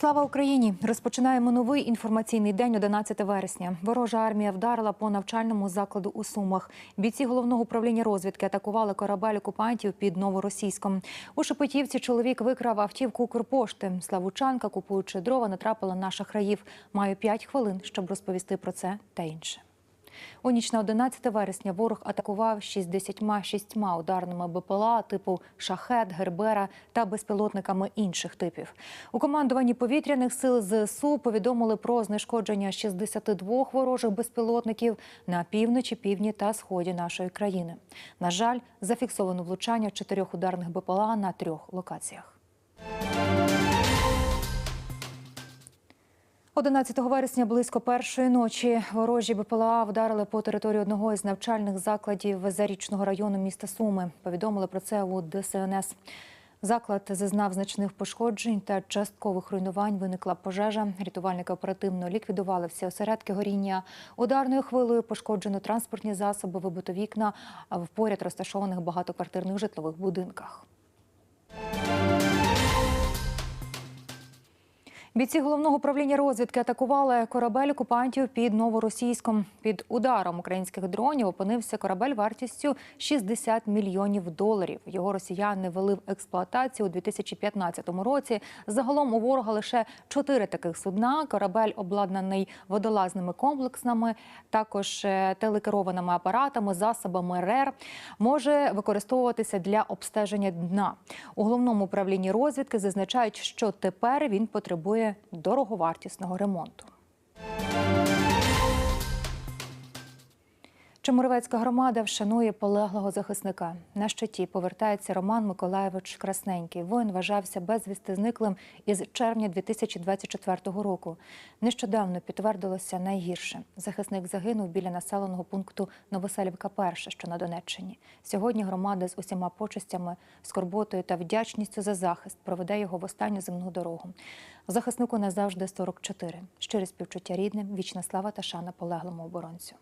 Слава Україні! Розпочинаємо новий інформаційний день 11 вересня. Ворожа армія вдарила по навчальному закладу у Сумах. Бійці головного управління розвідки атакували корабель окупантів під Новоросійськом. У Шепетівці чоловік викрав автівку Укрпошти. Славучанка, купуючи дрова, натрапила на шахраїв. Маю 5 хвилин, щоб розповісти про це та інше. У ніч на 11 вересня ворог атакував 66 ударними БПЛА типу «Шахет», «Гербера» та безпілотниками інших типів. У командуванні повітряних сил ЗСУ повідомили про знешкодження 62 ворожих безпілотників на півночі, півдні та сході нашої країни. На жаль, зафіксовано влучання чотирьох ударних БПЛА на трьох локаціях. 11 вересня близько першої ночі ворожі БПЛА вдарили по території одного із навчальних закладів Зарічного району міста Суми. Повідомили про це у ДСНС. Заклад зазнав значних пошкоджень та часткових руйнувань. Виникла пожежа. Рятувальники оперативно ліквідували всі осередки горіння. Ударною хвилею пошкоджено транспортні засоби, вибито вікна в поряд розташованих багатоквартирних житлових будинках. Бійці головного управління розвідки атакували корабель окупантів під Новоросійськом. Під ударом українських дронів опинився корабель вартістю 60 мільйонів доларів. Його росіяни вели в експлуатацію у 2015 році. Загалом у ворога лише чотири таких судна. Корабель обладнаний водолазними комплексами, також е, телекерованими апаратами, засобами РЕР. Може використовуватися для обстеження дна. У головному управлінні розвідки зазначають, що тепер він потребує дороговартісного ремонту. Чемеровецька громада вшанує полеглого захисника. На щиті повертається Роман Миколаєвич Красненький. Воїн вважався безвісти зниклим із червня 2024 року. Нещодавно підтвердилося найгірше. Захисник загинув біля населеного пункту Новоселівка, перша, що на Донеччині. Сьогодні громада з усіма почестями, скорботою та вдячністю за захист проведе його в останню земну дорогу. Захиснику назавжди 44. Щире співчуття рідним, вічна слава та шана полеглому оборонцю.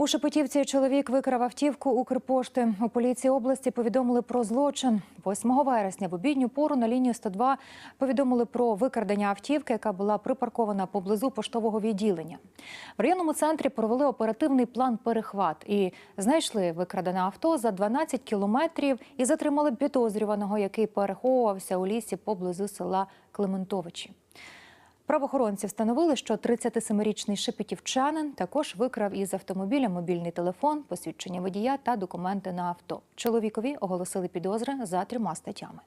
У Шепетівці чоловік викрав автівку Укрпошти. У поліції області повідомили про злочин. 8 вересня в обідню пору на лінію 102 повідомили про викрадення автівки, яка була припаркована поблизу поштового відділення. В районному центрі провели оперативний план перехват і знайшли викрадене авто за 12 кілометрів і затримали підозрюваного, який переховувався у лісі поблизу села Клементовичі. Правоохоронці встановили, що 37-річний шепетівчанин також викрав із автомобіля мобільний телефон, посвідчення водія та документи на авто. Чоловікові оголосили підозри за трьома статтями.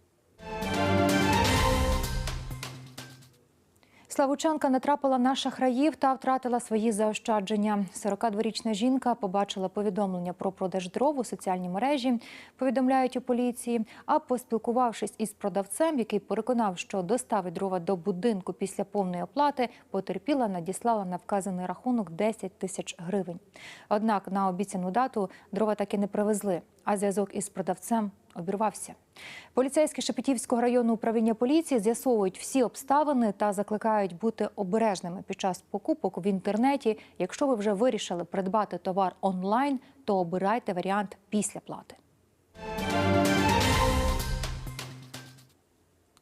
Славучанка натрапила на шахраїв та втратила свої заощадження. 42-річна жінка побачила повідомлення про продаж дров у соціальній мережі. Повідомляють у поліції. А поспілкувавшись із продавцем, який переконав, що доставить дрова до будинку після повної оплати, потерпіла, надіслала на вказаний рахунок 10 тисяч гривень. Однак на обіцяну дату дрова так і не привезли, а зв'язок із продавцем обірвався. Поліцейські Шепетівського району управління поліції з'ясовують всі обставини та закликають бути обережними під час покупок в інтернеті. Якщо ви вже вирішили придбати товар онлайн, то обирайте варіант після плати.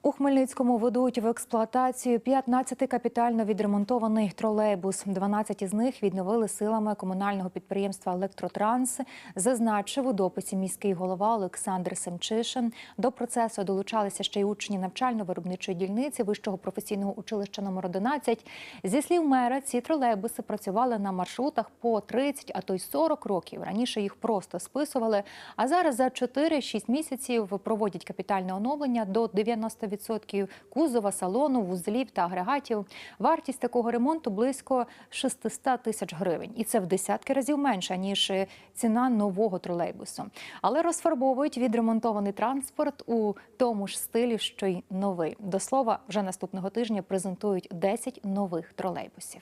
У Хмельницькому ведуть в експлуатацію 15 капітально відремонтований тролейбус. 12 із них відновили силами комунального підприємства Електротранс. Зазначив у дописі міський голова Олександр Семчишин. До процесу долучалися ще й учні навчально-виробничої дільниці вищого професійного училища номер 11 Зі слів мера, ці тролейбуси працювали на маршрутах по 30, а то й 40 років. Раніше їх просто списували. А зараз за 4-6 місяців проводять капітальне оновлення до 90% кузова, салону, вузлів та агрегатів. Вартість такого ремонту близько 600 тисяч гривень, і це в десятки разів менше ніж ціна нового тролейбусу. Але розфарбовують відремонтований транспорт у тому ж стилі, що й новий. До слова, вже наступного тижня презентують 10 нових тролейбусів.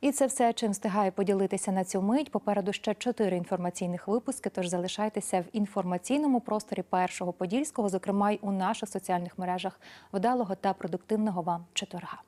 І це все, чим встигаю поділитися на цю мить. Попереду ще чотири інформаційних випуски. Тож залишайтеся в інформаційному просторі першого подільського, зокрема й у наших соціальних мережах. Вдалого та продуктивного вам четверга.